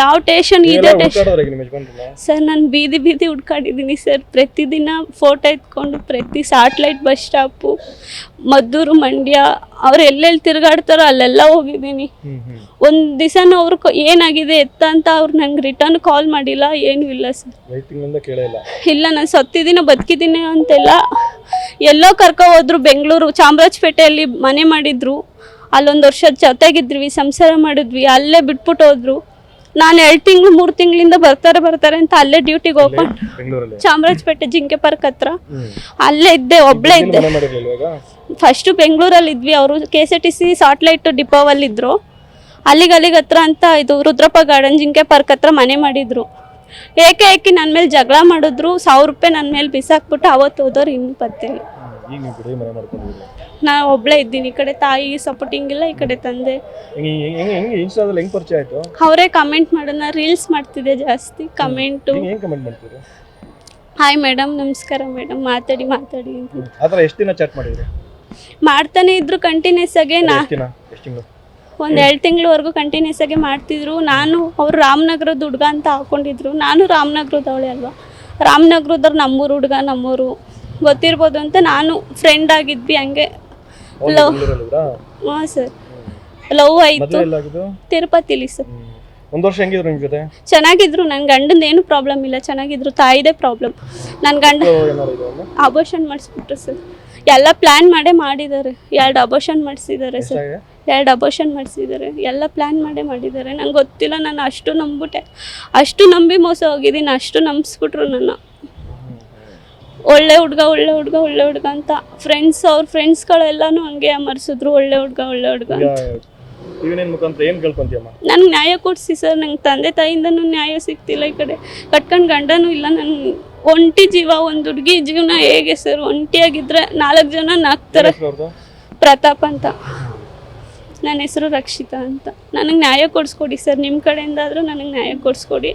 ಯಾವ ಟೇಷನ್ ಇದೆ station? Sir ನಾನು ಬೀದಿ ಬೀದಿ ಹುಡ್ಕಾಡಿದ್ದೀನಿ ಸರ್. ಪ್ರತಿದಿನ ಫೋಟೋ ಎತ್ಕೊಂಡು ಪ್ರತಿ satellite bus stop Maddur Mandya ಅವ್ರು ಎಲ್ಲೆಲ್ಲಿ ತಿರುಗಾಡ್ತಾರೋ ಅಲ್ಲೆಲ್ಲ ಹೋಗಿದ್ದೀನಿ. ಒಂದು ದಿವಸನೂ ಅವ್ರು ಏನಾಗಿದೆ ಎತ್ತ ಅಂತ ಅವ್ರು ನಂಗೆ ರಿಟರ್ನ್ ಕಾಲ್ ಮಾಡಿಲ್ಲ ಏನೂ ಇಲ್ಲ ಸರ್. ಇಲ್ಲ ನಾನು ಸತ್ತಿದ್ದೀನಿ ಬದುಕಿದ್ದೀನಿ ಅಂತೆಲ್ಲ ಎಲ್ಲೋ ಕರ್ಕೊ ಹೋದ್ರು ಬೆಂಗಳೂರು ಚಾಮರಾಜಪೇಟೆಯಲ್ಲಿ ಮನೆ ಮಾಡಿದ್ರು. ಅಲ್ಲೊಂದು ವರ್ಷದ ಜೊತೆಗಿದ್ವಿ ಸಂಸಾರ ಮಾಡಿದ್ವಿ ಅಲ್ಲೇ ಬಿಟ್ಬಿಟ್ಟು ಹೋದ್ರು. ನಾನು ಎರಡು ತಿಂಗಳು ಮೂರು ತಿಂಗಳಿಂದ ಬರ್ತಾರೆ ಬರ್ತಾರೆ ಅಂತ ಅಲ್ಲೇ ಡ್ಯೂಟಿಗೆ ಓಪನ್ ಬೆಂಗಳೂರಲ್ಲಿ? ಚಾಮರಾಜಪೇಟೆ ಜಿಂಕೆ ಪಾರ್ಕ್ ಹತ್ರ. ಅಲ್ಲೇ ಇದ್ದೆ ಒಬ್ಳೆ ಇದ್ದೆ. ಫಸ್ಟ್ ಮಾಡಿರ್ಲಿಲ್ವ ಈಗ? ಫಸ್ಟು ಬೆಂಗಳೂರಲ್ಲಿ ಇದ್ವಿ ಅವರು. K S R T C satellite ಡಿಪೋವಲ್ಲಿ ಇದ್ರು. ಅಲ್ಲಿಗೆ ಅಲ್ಲಿಗೆ ಹತ್ರ ಅಂತ ಇದು ರುದ್ರಪ್ಪ ಗಾರ್ಡನ್ ಜಿಂಕೆ ಪಾರ್ಕ್ ಹತ್ರ ಮನೆ ಮಾಡಿದ್ರು. ಏಕೆ ಏಕೆ ನನ್ನ ಮೇಲೆ ಜಗಳ ಮಾಡಿದ್ರು ಸಾವಿರ ರೂಪಾಯಿ ನನ್ನ ಮೇಲೆ ಬಿಸಾಕ್ಬಿಟ್ಟು ಅವತ್ತು ಹೋದವ್ರು ಇನ್ನು ಬರ್ತೀನಿ ಇಲ್ಲ. ಈಗ ನೀವು ಬಿಡಿ ಮನೆ ಮಾಡ್ಕೊಂಡಿದ್ದೀರಿ? ನಾನು ಒಬ್ಳೆ ಇದ್ದೀನಿ. ಈ ಕಡೆ ತಾಯಿ ಸಪೋರ್ಟಿಂಗ್ ಇಲ್ಲ ಈ ಕಡೆ ತಂದೆ. ಹೆಂಗೆ ಹೆಂಗೆ ಹೆಂಗೆ ಇನ್ಸ್ಟಾದಲ್ಲಿ ಹೆಂಗೆ ಪರಿಚಯ ಆಯ್ತು? ಅವರೇ ಕಮೆಂಟ್ ಮಾಡೋಣ. ರೀಲ್ಸ್ ಮಾಡ್ತಿದ್ದೆ ಜಾಸ್ತಿ ಕಮೆಂಟು ಹೆಂಗೆ ಹೆಂಗೆ ಕಮೆಂಟ್ ಮಾಡ್ತೀರಿ? ಹಾಯ್ ಮೇಡಮ್ ನಮಸ್ಕಾರ ಮೇಡಮ್ ಮಾತಾಡಿ ಮಾತಾಡಿ ಅಂತ. ಆ ಥರ ಎಷ್ಟು ದಿನ ಚಾಟ್ ಮಾಡಿದ್ರಿ? ಮಾಡ್ತಾನೆ ಇದ್ರು ಕಂಟಿನ್ಯೂಸ್ ಆಗಿ ನಾ ಎಷ್ಟು ದಿನ? ಎಷ್ಟು ತಿಂಗಳು? ಒಂದು ಎರಡು ತಿಂಗಳವರೆಗೂ ಕಂಟಿನ್ಯೂಸ್ ಆಗಿ ಮಾಡ್ತಿದ್ರು. ನಾನು ಅವ್ರು ರಾಮನಗರದ ಹುಡುಗ ಅಂತ ಹಾಕೊಂಡಿದ್ರು. ನಾನು ರಾಮನಗರದವಳೆ ಅಲ್ವಾ? ರಾಮನಗರದವ್ರು ನಮ್ಮೂರು ಹುಡುಗ ನಮ್ಮೂರು. ಗೊತ್ತಿರ್ಬೋದು ಅಂತ ನಾನು ಫ್ರೆಂಡ್ ಆಗಿದ್ವಿ ಹಂಗೆ ಲವ್ ಹಾ ಸರ್ ಲವ್ ಆಯಿತು. ತಿರುಪತಿಲಿ ಸರ್. ಒಂದು ವರ್ಷ ಹೆಂಗಿದ್ರು ನಿಮ್ಮ ಜೊತೆ? ಚೆನ್ನಾಗಿದ್ರು ನನ್ನ ಗಂಡನ ಏನು ಪ್ರಾಬ್ಲಮ್ ಇಲ್ಲ. ಚೆನ್ನಾಗಿದ್ರು ತಾಯಿದೆ ಪ್ರಾಬ್ಲಮ್ ನನ್ನ ಗಂಡ ಅಬೋಷನ್ ಮಾಡಿಸ್ಬಿಟ್ರು ಸರ್ ಎಲ್ಲ ಪ್ಲ್ಯಾನ್ ಮಾಡೇ ಮಾಡಿದ್ದಾರೆ. ಎರಡು ಅಬೋಷನ್ ಮಾಡಿಸಿದ್ದಾರೆ ಸರ್ ಎರಡು ಅಬೋಷನ್ ಮಾಡಿಸಿದ್ದಾರೆ. ಎಲ್ಲ ಪ್ಲ್ಯಾನ್ ಮಾಡೇ ಮಾಡಿದ್ದಾರೆ. ನಂಗೆ ಗೊತ್ತಿಲ್ಲ ನಾನು ಅಷ್ಟು ನಂಬಿಟ್ಟೆ ಅಷ್ಟು ನಂಬಿ ಮೋಸ ಹೋಗಿದ್ದೀನಿ ಅಷ್ಟು ನಂಬಿಸ್ಬಿಟ್ರು ನನ್ನ. ಒಳ್ಳೆ ಹುಡ್ಗ ಒಳ್ಳೆ ಹುಡ್ಗ ಒಳ್ಳೆ ಹುಡ್ಗ ಅಂತ. ಫ್ರೆಂಡ್ಸ್ ಅವ್ರ ಫ್ರೆಂಡ್ಸ್ಗಳೆಲ್ಲನೂ ಹಂಗೆ ಅಮರ್ಸಿದ್ರು ಒಳ್ಳೆ ಹುಡ್ಗ ಒಳ್ಳೆ ಹುಡ್ಗ ಅಂತ. ಟಿವಿ ಮುಖಾಂತರ ಏನು ಕೇಳ್ಕೊಂತೀಯಮ್ಮ ನನಗೆ ನ್ಯಾಯ ಕೊಡಿಸಿ ಸರ್ ನಂಗೆ ತಂದೆ ತಾಯಿಯಿಂದನೂ ನ್ಯಾಯ ಸಿಗ್ತಿಲ್ಲ ಈ ಕಡೆ. ಕಟ್ಕೊಂಡು ಗಂಡನೂ ಇಲ್ಲ ನನ್ನ ಒಂಟಿ ಜೀವ ಒಂದು ಹುಡುಗಿ ಜೀವನ ಹೇಗೆ ಸರ್ ಒಂಟಿಯಾಗಿದ್ರೆ ನಾಲ್ಕು ಜನ ಹೆಸರು ಪ್ರತಾಪ್ ಅಂತ. ನನ್ನ ಹೆಸರು ರಕ್ಷಿತಾ ಅಂತ. ನನಗೆ ನ್ಯಾಯ ಕೊಡಿಸ್ಕೊಡಿ ಸರ್ ನಿಮ್ಮ ಕಡೆಯಿಂದ ಆದರೂ ನನಗೆ ನ್ಯಾಯ ಕೊಡಿಸ್ಕೊಡಿ.